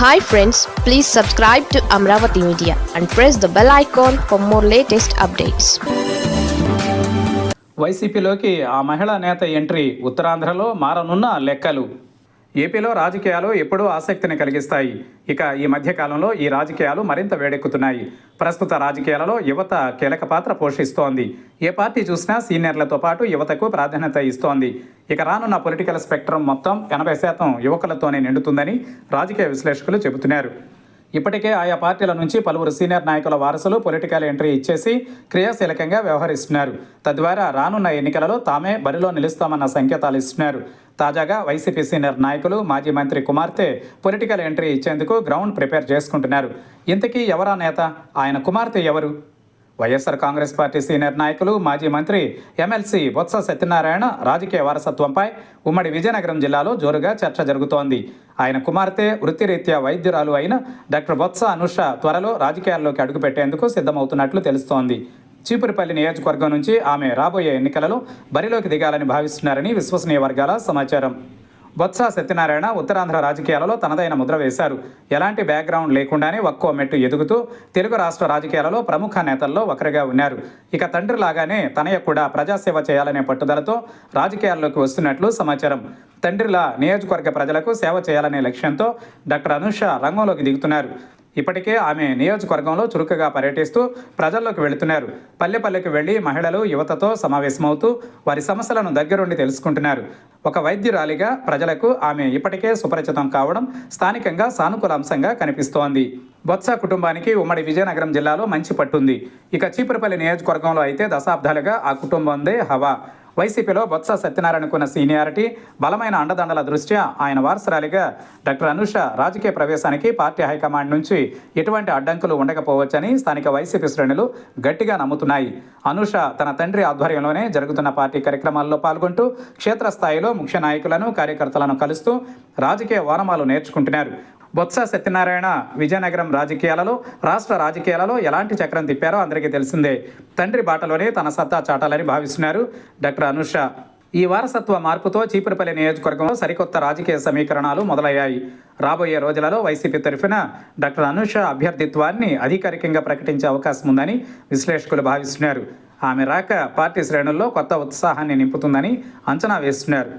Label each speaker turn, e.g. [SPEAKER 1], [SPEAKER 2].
[SPEAKER 1] Hi friends please subscribe to Amaravati media and press the bell icon for more latest updates
[SPEAKER 2] వైసీపీలోకి ఆ మహిళా నేత entry ఉత్తరాంధ్రలో మారనున్న లెక్కలు. ఏపీలో రాజకీయాలు ఎప్పుడూ ఆసక్తిని కలిగిస్తాయి. ఇక ఈ మధ్యకాలంలో ఈ రాజకీయాలు మరింత వేడెక్కుతున్నాయి. ప్రస్తుత రాజకీయాలలో యువత కీలక పాత్ర పోషిస్తోంది. ఏ పార్టీ చూసినా సీనియర్లతో పాటు యువతకు ప్రాధాన్యత ఇస్తోంది. ఇక రానున్న పొలిటికల్ స్పెక్ట్రం మొత్తం ఎనభై శాతం యువకులతోనే నిండుతుందని రాజకీయ విశ్లేషకులు చెబుతున్నారు. ఇప్పటికే ఆయా పార్టీల నుంచి పలువురు సీనియర్ నాయకుల వారసులు పొలిటికల్ ఎంట్రీ ఇచ్చేసి క్రియాశీలకంగా వ్యవహరిస్తున్నారు. తద్వారా రానున్న ఎన్నికలలో తామే బరిలో నిలుస్తామన్న సంకేతాలు ఇస్తున్నారు. తాజాగా వైసీపీ సీనియర్ నాయకులు మాజీ మంత్రి కుమార్తె పొలిటికల్ ఎంట్రీ ఇచ్చేందుకు గ్రౌండ్ ప్రిపేర్ చేసుకుంటున్నారు. ఇంతకీ ఎవరా నేత? ఆయన కుమార్తె ఎవరు? వైఎస్ఆర్ కాంగ్రెస్ పార్టీ సీనియర్ నాయకులు మాజీ మంత్రి ఎమ్మెల్సీ బొత్స సత్యనారాయణ రాజకీయ వారసత్వంపై ఉమ్మడి విజయనగరం జిల్లాలో జోరుగా చర్చ జరుగుతోంది. ఆయన కుమార్తె వృత్తిరీత్యా వైద్యురాలు అయిన డాక్టర్ బొత్స అనుష త్వరలో రాజకీయాల్లోకి అడుగుపెట్టేందుకు సిద్ధమవుతున్నట్లు తెలుస్తోంది. చీపురుపల్లి నియోజకవర్గం నుంచి ఆమె రాబోయే ఎన్నికలలో బరిలోకి దిగాలని భావిస్తున్నారని విశ్వసనీయ వర్గాల సమాచారం. బొత్స సత్యనారాయణ ఉత్తరాంధ్ర రాజకీయాలలో తనదైన ముద్ర వేశారు. ఎలాంటి బ్యాక్గ్రౌండ్ లేకుండానే ఒక్కో మెట్టు ఎదుగుతూ తెలుగు రాష్ట్ర రాజకీయాలలో ప్రముఖ నేతల్లో ఒకరిగా ఉన్నారు. ఇక తండ్రి లాగానే తనయ కూడా ప్రజాసేవ చేయాలనే పట్టుదలతో రాజకీయాల్లోకి వస్తున్నట్లు సమాచారం. తండ్రిలా నియోజకవర్గ ప్రజలకు సేవ చేయాలనే లక్ష్యంతో డాక్టర్ అనుష రంగంలోకి దిగుతున్నారు. ఇప్పటికే ఆమె నియోజకవర్గంలో చురుకుగా పర్యటిస్తూ ప్రజల్లోకి వెళుతున్నారు. పల్లె పల్లెకి వెళ్ళి మహిళలు యువతతో సమావేశమవుతూ వారి సమస్యలను దగ్గరుండి తెలుసుకుంటున్నారు. ఒక వైద్యురాలిగా ప్రజలకు ఆమె ఇప్పటికే సుపరిచితం కావడం స్థానికంగా సానుకూల అంశంగా కనిపిస్తోంది. బొత్స కుటుంబానికి ఉమ్మడి విజయనగరం జిల్లాలో మంచి పట్టుంది. ఇక చీపురపల్లి నియోజకవర్గంలో అయితే దశాబ్దాలుగా ఆ కుటుంబందే హవా. వైసీపీలో బొత్స సత్యనారాయణకున్న సీనియారిటీ బలమైన అండదండల దృష్ట్యా ఆయన వారసురాలిగా డాక్టర్ అనుష రాజకీయ ప్రవేశానికి పార్టీ హైకమాండ్ నుంచి ఎటువంటి అడ్డంకులు ఉండకపోవచ్చని స్థానిక వైసీపీ శ్రేణులు గట్టిగా నమ్ముతున్నాయి. అనుష తన తండ్రి ఆధ్వర్యంలోనే జరుగుతున్న పార్టీ కార్యక్రమాల్లో పాల్గొంటూ క్షేత్రస్థాయిలో ముఖ్య నాయకులను కార్యకర్తలను కలుస్తూ రాజకీయ వానమాలు నేర్చుకుంటున్నారు. బొత్స సత్యనారాయణ విజయనగరం రాజకీయాలలో రాష్ట్ర రాజకీయాలలో ఎలాంటి చక్రం తిప్పారో అందరికీ తెలిసిందే. తండ్రి బాటలోనే తన సత్తా చాటాలని భావిస్తున్నారు డాక్టర్ అనుష. ఈ వారసత్వ మార్పుతో చీపురపల్లి నియోజకవర్గంలో సరికొత్త రాజకీయ సమీకరణాలు మొదలయ్యాయి. రాబోయే రోజులలో వైసీపీ తరఫున డాక్టర్ అనుష అభ్యర్థిత్వాన్ని అధికారికంగా ప్రకటించే అవకాశం ఉందని విశ్లేషకులు భావిస్తున్నారు. ఆమె రాక పార్టీ శ్రేణుల్లో కొత్త ఉత్సాహాన్ని నింపుతుందని అంచనా వేస్తున్నారు.